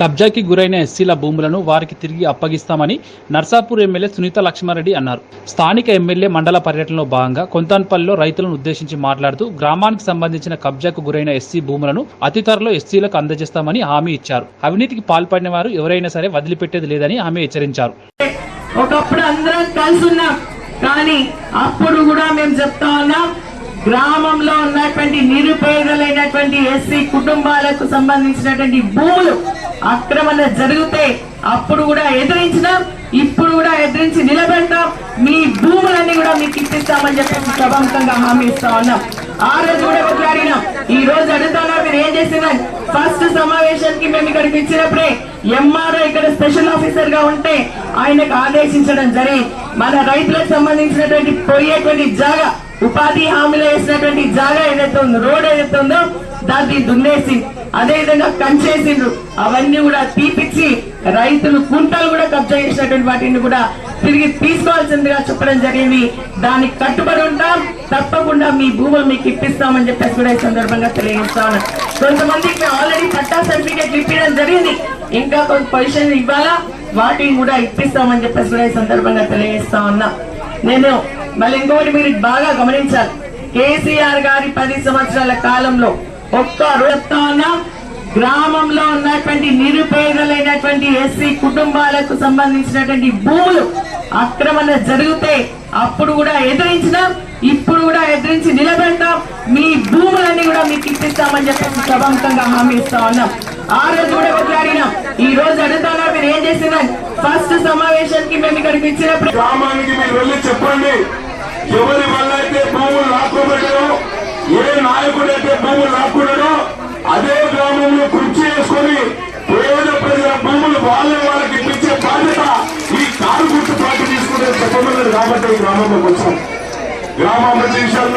కబ్జాకి గురైన ఎస్సీల భూములను వారికి తిరిగి అప్పగిస్తామని నర్సాపూర్ ఎమ్మెల్యే సునీత లక్ష్మారెడ్డి అన్నారు. స్థానిక ఎమ్మెల్యే మండల పర్యటనలో భాగంగా కొంతాన్పల్లిలో రైతులను ఉద్దేశించి మాట్లాడుతూ గ్రామానికి సంబంధించిన కబ్జాకు గురైన ఎస్సీ భూములను అతి త్వరలో ఎస్సీలకు అందజేస్తామని హామీ ఇచ్చారు. అవినీతికి పాల్పడిన వారు ఎవరైనా సరే వదిలిపెట్టేది లేదని ఆమె హెచ్చరించారు. ఒకప్పుడు అందరం కలిసి ఉన్నాం. కానీ అప్పుడు కూడా మేము చెప్తా ఉన్నాం గ్రామంలో ఉన్నటువంటి నిరుపేదలైనటువంటి ఎస్సీ కుటుంబాలకు సంబంధించినటువంటి భూములు ఆక్రమణ జరిగితే అప్పుడు కూడా ఎదిరించినాం ఇప్పుడు కూడా ఎదిరించి నిలబెడతాం మీ భూములన్నీ కూడా మీకు ఇప్పిస్తామని చెప్పేసి ప్రభావితంగా హామీ ఇస్తా ఉన్నాం. ఆ రోజు కూడా కొట్లాడినాం. ఈ రోజు అడుగుతానా మీరు ఏం చేసినా ఫస్ట్ సమావేశానికి మేము ఇక్కడికి ఇచ్చినప్పుడే ఎంఆర్ఓ ఇక్కడ స్పెషల్ ఆఫీసర్గా ఉంటే ఆయనకు ఆదేశించడం జరిగి మన రైతులకు సంబంధించినటువంటి పోయేటువంటి జాగా ఉపాధి హామీలో వేసినటువంటి జాగా ఏదైతే ఉందో రోడ్ ఏదైతే ఉందో దాన్ని దున్నేసి అదే విధంగా కంచేసిండ్రు. అవన్నీ కూడా తీపిచ్చి రైతులు కుంటలు కూడా కబ్జా చేసినటువంటి వాటిని కూడా తిరిగి తీసుకోవాల్సిందిగా చెప్పడం జరిగింది. దానికి కట్టుబడి ఉంటాం. తప్పకుండా మీ భూములు మీకు ఇప్పిస్తామని చెప్పేసి కూడా ఈ సందర్భంగా తెలియజేస్తాను. కొంతమందికి ఆల్రెడీ పట్టా సర్టిఫికేట్ ఇప్పించడం జరిగింది. ఇంకా కొంత పొజిషన్ ఇవ్వాలా? వాటిని కూడా ఇప్పిస్తామని చెప్పేసి కూడా ఈ సందర్భంగా తెలియజేస్తా ఉన్నా. నేను మళ్ళీ ఇంకొకటి మీరు బాగా గమనించాలి. కేసీఆర్ గారి పది సంవత్సరాల కాలంలో ఒక్క చెప్తా గ్రామంలో ఉన్నటువంటి నిరుపేదలైనటువంటి ఎస్సీ కుటుంబాలకు సంబంధించినటువంటి భూములు ఆక్రమణ జరిగితే అప్పుడు కూడా ఎదిరించినాం ఇప్పుడు కూడా ఎదిరించి నిలబెడతాం మీ భూములన్నీ కూడా మీకు ఇప్పిస్తామని చెప్పేసి ప్రభావితంగా హామీ ఇస్తా ఉన్నాం. ఆ రోజు కూడా కొట్లాడినాం ఈ రోజు అడుగుతానా మీరు ఏం చేసినా ఫస్ట్ సమావేశానికి మేము ఇక్కడికి ఇచ్చినప్పుడు గ్రామానికి మీరు వెళ్ళి చెప్పండి. ఎవరి వల్ల అయితే భూములు లాక్కోబెట్టడో ఏ నాయకుడు అయితే భూములు లాక్కున్నాడో అదే గ్రామంలో కుర్చీ వేసుకొని పేద ప్రజల భూములు వాళ్ళే వాళ్ళకి ఇప్పించే బాధ్యత ఈ కారు గుర్తు పార్టీ తీసుకుంటే చెప్పమన్నది కాబట్టి ఈ గ్రామంలోకి వచ్చాం. గ్రామ విషయాలు